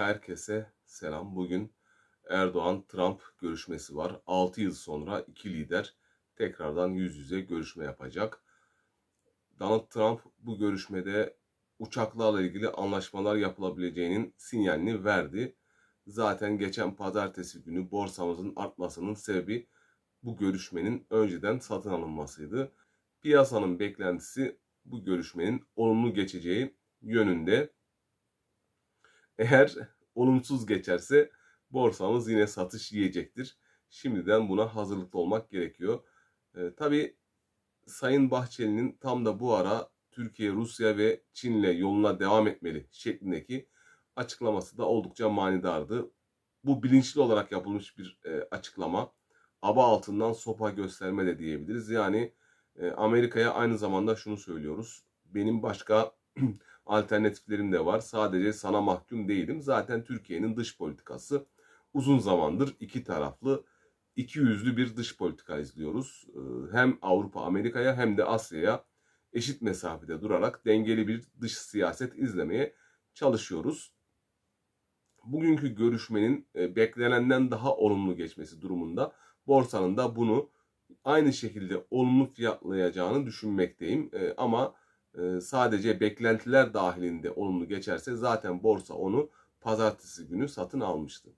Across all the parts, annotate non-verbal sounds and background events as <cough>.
Herkese selam. Bugün Erdoğan-Trump görüşmesi var. 6 yıl sonra iki lider tekrardan yüz yüze görüşme yapacak. Donald Trump bu görüşmede uçaklarla ilgili anlaşmalar yapılabileceğinin sinyalini verdi. Zaten geçen pazartesi günü borsamızın artmasının sebebi bu görüşmenin önceden satın alınmasıydı. Piyasanın beklentisi bu görüşmenin olumlu geçeceği yönünde. Eğer olumsuz geçerse borsamız yine satış yiyecektir. Şimdiden buna hazırlıklı olmak gerekiyor. E, tabii Sayın Bahçeli'nin tam da bu ara Türkiye, Rusya ve Çin'le yoluna devam etmeli şeklindeki açıklaması da oldukça manidardı. Bu bilinçli olarak yapılmış bir e, açıklama. Aba altından sopa gösterme de diyebiliriz. Yani e, Amerika'ya aynı zamanda şunu söylüyoruz. Benim başka <clears throat> alternatiflerim de var. Sadece sana mahkum değilim. Zaten Türkiye'nin dış politikası uzun zamandır iki taraflı, iki yüzlü bir dış politika izliyoruz. Ee, hem Avrupa, Amerika'ya hem de Asya'ya eşit mesafede durarak dengeli bir dış siyaset izlemeye çalışıyoruz. Bugünkü görüşmenin e, beklenenden daha olumlu geçmesi durumunda borsanın da bunu aynı şekilde olumlu fiyatlayacağını düşünmekteyim. E, ama e, sadece beklentiler dahilinde olumlu geçerse zaten borsa onu pazartesi günü satın almıştı.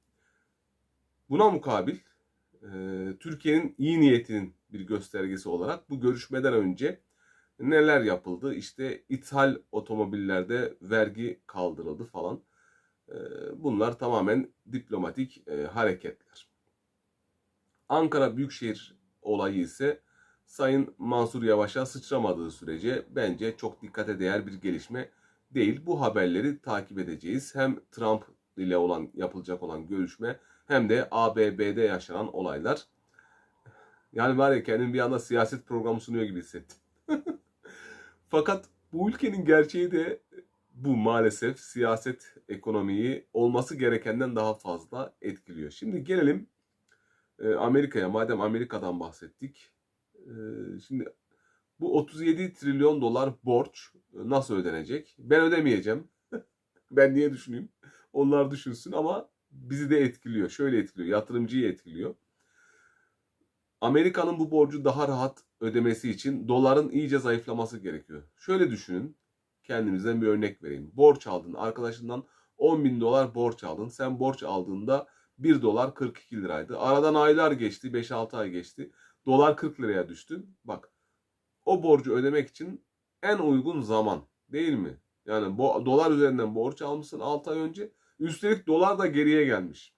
Buna mukabil e, Türkiye'nin iyi niyetinin bir göstergesi olarak bu görüşmeden önce neler yapıldı? İşte ithal otomobillerde vergi kaldırıldı falan. E, bunlar tamamen diplomatik hareketler. Ankara Büyükşehir olayı ise Sayın Mansur Yavaş'a sıçramadığı sürece bence çok dikkate değer bir gelişme değil. Bu haberleri takip edeceğiz. Hem Trump ile olan yapılacak olan görüşme hem de ABB'de yaşanan olaylar. Yani var ya kendimi bir anda siyaset programı sunuyor gibi hissettim. <laughs> Fakat bu ülkenin gerçeği de bu maalesef siyaset ekonomiyi olması gerekenden daha fazla etkiliyor. Şimdi gelelim e, Amerika'ya. Madem Amerika'dan bahsettik. Ee, şimdi bu 37 trilyon dolar borç e, nasıl ödenecek? Ben ödemeyeceğim. <laughs> ben niye düşüneyim? Onlar düşünsün ama bizi de etkiliyor. Şöyle etkiliyor. Yatırımcıyı etkiliyor. Amerika'nın bu borcu daha rahat ödemesi için doların iyice zayıflaması gerekiyor. Şöyle düşünün. Kendinizden bir örnek vereyim. Borç aldın. Arkadaşından 10 bin dolar borç aldın. Sen borç aldığında 1 dolar 42 liraydı. Aradan aylar geçti. 5-6 ay geçti. Dolar 40 liraya düştü. Bak o borcu ödemek için en uygun zaman değil mi? Yani bu dolar üzerinden borç almışsın 6 ay önce. Üstelik dolar da geriye gelmiş.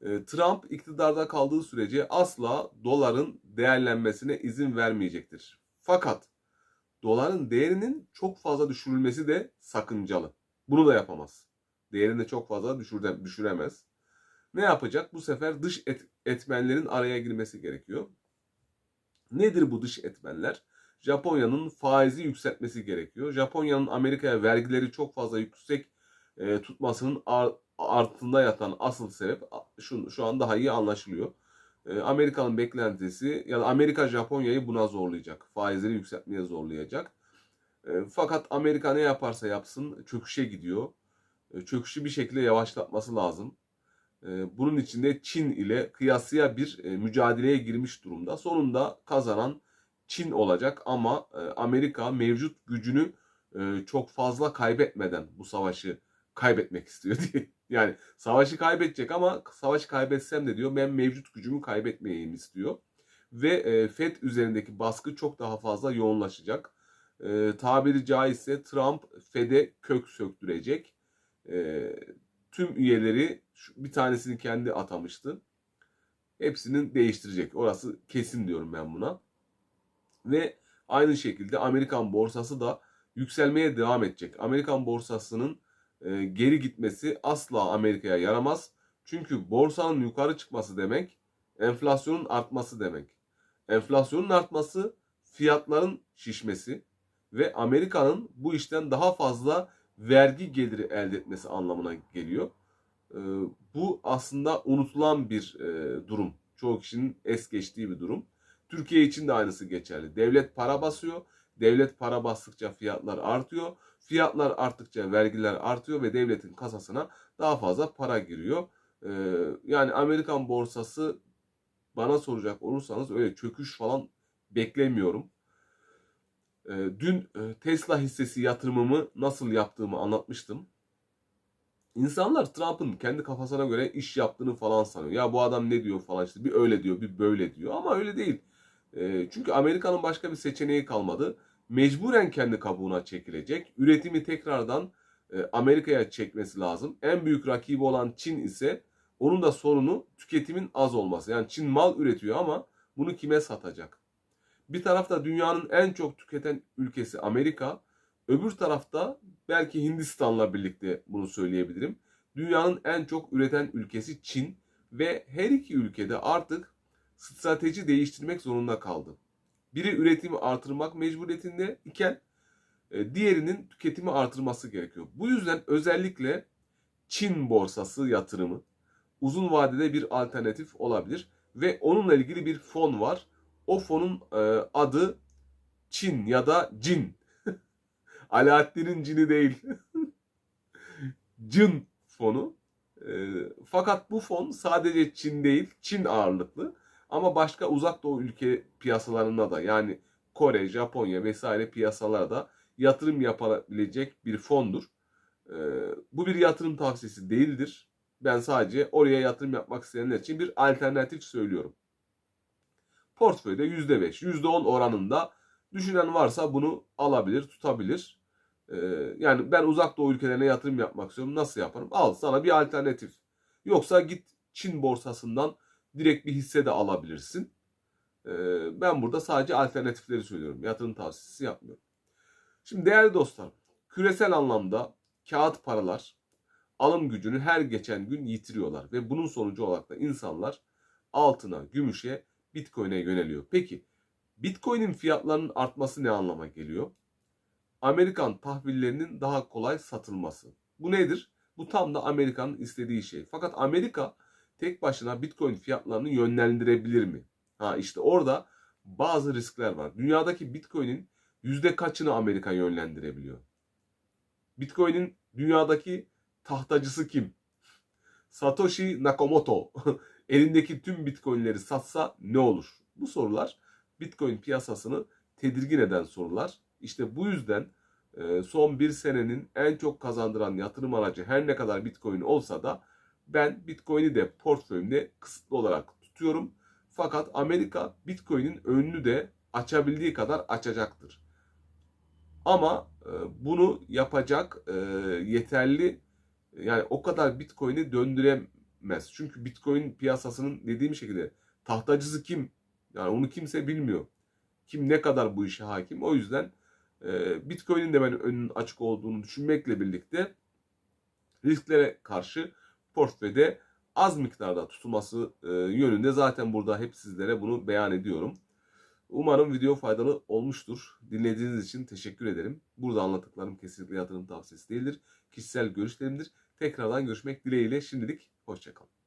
Ee, Trump iktidarda kaldığı sürece asla doların değerlenmesine izin vermeyecektir. Fakat doların değerinin çok fazla düşürülmesi de sakıncalı. Bunu da yapamaz. Değerini çok fazla düşüremez ne yapacak? Bu sefer dış et, etmenlerin araya girmesi gerekiyor. Nedir bu dış etmenler? Japonya'nın faizi yükseltmesi gerekiyor. Japonya'nın Amerika'ya vergileri çok fazla yüksek e, tutmasının altında yatan asıl sebep şu, şu an daha iyi anlaşılıyor. E, Amerika'nın beklentisi ya da Amerika Japonya'yı buna zorlayacak. Faizleri yükseltmeye zorlayacak. E, fakat Amerika ne yaparsa yapsın çöküşe gidiyor. E, çöküşü bir şekilde yavaşlatması lazım. Ee, bunun içinde Çin ile kıyasıya bir e, mücadeleye girmiş durumda. Sonunda kazanan Çin olacak ama e, Amerika mevcut gücünü e, çok fazla kaybetmeden bu savaşı kaybetmek istiyor <laughs> diye. Yani savaşı kaybedecek ama savaşı kaybetsem de diyor ben mevcut gücümü kaybetmeyeyim istiyor. Ve FED üzerindeki baskı çok daha fazla yoğunlaşacak. Tabiri caizse Trump FED'e kök söktürecek tüm üyeleri bir tanesini kendi atamıştı. Hepsinin değiştirecek. Orası kesin diyorum ben buna. Ve aynı şekilde Amerikan borsası da yükselmeye devam edecek. Amerikan borsasının e, geri gitmesi asla Amerika'ya yaramaz. Çünkü borsanın yukarı çıkması demek enflasyonun artması demek. Enflasyonun artması fiyatların şişmesi ve Amerika'nın bu işten daha fazla vergi geliri elde etmesi anlamına geliyor. E, bu aslında unutulan bir e, durum. Çoğu kişinin es geçtiği bir durum. Türkiye için de aynısı geçerli. Devlet para basıyor. Devlet para bastıkça fiyatlar artıyor. Fiyatlar arttıkça vergiler artıyor ve devletin kasasına daha fazla para giriyor. Ee, yani Amerikan borsası bana soracak olursanız öyle çöküş falan beklemiyorum. Ee, dün e, Tesla hissesi yatırımımı nasıl yaptığımı anlatmıştım. İnsanlar Trump'ın kendi kafasına göre iş yaptığını falan sanıyor. Ya bu adam ne diyor falan işte bir öyle diyor bir böyle diyor ama öyle değil. E, çünkü Amerika'nın başka bir seçeneği kalmadı. Mecburen kendi kabuğuna çekilecek. Üretimi tekrardan e, Amerika'ya çekmesi lazım. En büyük rakibi olan Çin ise onun da sorunu tüketimin az olması. Yani Çin mal üretiyor ama bunu kime satacak? Bir tarafta dünyanın en çok tüketen ülkesi Amerika. Öbür tarafta belki Hindistan'la birlikte bunu söyleyebilirim. Dünyanın en çok üreten ülkesi Çin ve her iki ülkede artık strateji değiştirmek zorunda kaldı. Biri üretimi artırmak mecburiyetinde iken e, diğerinin tüketimi artırması gerekiyor. Bu yüzden özellikle Çin borsası yatırımı uzun vadede bir alternatif olabilir ve onunla ilgili bir fon var. O fonun e, adı Çin ya da Cin. Alaaddin'in cini değil. Cin fonu. E, fakat bu fon sadece Çin değil, Çin ağırlıklı. Ama başka uzak doğu ülke piyasalarına da yani Kore, Japonya vesaire piyasalara da yatırım yapabilecek bir fondur. E, bu bir yatırım tavsiyesi değildir. Ben sadece oraya yatırım yapmak isteyenler için bir alternatif söylüyorum. Portföyde %5, %10 oranında düşünen varsa bunu alabilir, tutabilir. Ee, yani ben uzak doğu ülkelerine yatırım yapmak istiyorum. Nasıl yaparım? Al sana bir alternatif. Yoksa git Çin borsasından direkt bir hisse de alabilirsin. Ee, ben burada sadece alternatifleri söylüyorum. Yatırım tavsiyesi yapmıyorum. Şimdi değerli dostlar, küresel anlamda kağıt paralar alım gücünü her geçen gün yitiriyorlar ve bunun sonucu olarak da insanlar altına, gümüşe, Bitcoin'e yöneliyor. Peki Bitcoin'in fiyatlarının artması ne anlama geliyor? Amerikan tahvillerinin daha kolay satılması. Bu nedir? Bu tam da Amerika'nın istediği şey. Fakat Amerika tek başına Bitcoin fiyatlarını yönlendirebilir mi? Ha işte orada bazı riskler var. Dünyadaki Bitcoin'in yüzde kaçını Amerika yönlendirebiliyor? Bitcoin'in dünyadaki tahtacısı kim? Satoshi Nakamoto <laughs> elindeki tüm Bitcoin'leri satsa ne olur? Bu sorular Bitcoin piyasasını tedirgin eden sorular. İşte bu yüzden e, son bir senenin en çok kazandıran yatırım aracı her ne kadar Bitcoin olsa da ben Bitcoin'i de portföyümde kısıtlı olarak tutuyorum. Fakat Amerika Bitcoin'in önünü de açabildiği kadar açacaktır. Ama e, bunu yapacak e, yeterli yani o kadar Bitcoin'i döndüremez. Çünkü Bitcoin piyasasının dediğim şekilde tahtacısı kim? Yani onu kimse bilmiyor. Kim ne kadar bu işe hakim. O yüzden e, Bitcoin'in de ben önünün açık olduğunu düşünmekle birlikte risklere karşı portföyde az miktarda tutulması e, yönünde zaten burada hep sizlere bunu beyan ediyorum. Umarım video faydalı olmuştur. Dinlediğiniz için teşekkür ederim. Burada anlattıklarım kesinlikle yatırım tavsiyesi değildir. Kişisel görüşlerimdir. Tekrardan görüşmek dileğiyle şimdilik hoşçakalın.